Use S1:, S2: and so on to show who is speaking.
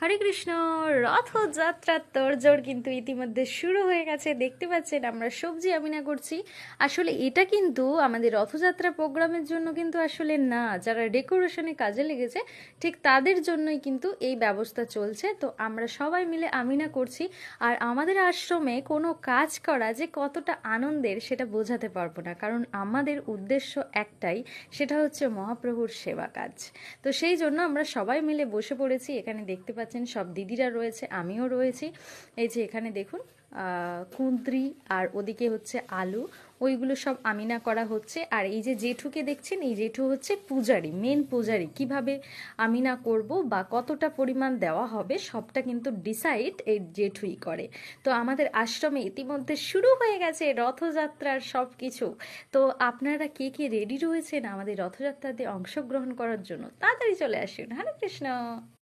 S1: হরে কৃষ্ণ রথযাত্রার তোড়জোড় কিন্তু ইতিমধ্যে শুরু হয়ে গেছে। দেখতে পাচ্ছেন আমরা সবজি আমিনা করছি। আসলে এটা কিন্তু আমাদের রথযাত্রা প্রোগ্রামের জন্য কিন্তু আসলে না। যারা ডেকোরেশনে কাজে লেগেছে, ঠিক তাদের জন্যই কিন্তু এই ব্যবস্থা চলছে। তো আমরা সবাই মিলে আমিনা করছি। আর আমাদের আশ্রমে কোনো কাজ করা যে কতটা আনন্দের সেটা বোঝাতে পারব না। কারণ আমাদের উদ্দেশ্য একটাই, সেটা হচ্ছে মহাপ্রভুর সেবা কাজ। তো সেই জন্য আমরা সবাই মিলে বসে পড়েছি। এখানে দেখতে পাচ্ছেন, সব দিদিরা রয়েছে, আমিও রয়েছি। এই যে এখানে দেখুন কুঁদরি আর ওদিকে হচ্ছে আলু, ওইগুলো সব আমিনা করা হচ্ছে। আর এই যে জেঠুকে দেখছেন, এই জেঠু হচ্ছে পূজারি মেন পূজারি। কীভাবে আমিনা করব বা কতটা পরিমাণ দেওয়া হবে, সবটা কিন্তু ডিসাইড এই জেঠুই করে। তো আমাদের আশ্রমে ইতিমধ্যে শুরু হয়ে গেছে রথযাত্রার সব কিছু তো আপনারা কে কে রেডি রয়েছেন আমাদের রথযাত্রাতে অংশগ্রহণ করার জন্য, তাড়াতাড়ি চলে আসুন। হরে কৃষ্ণ।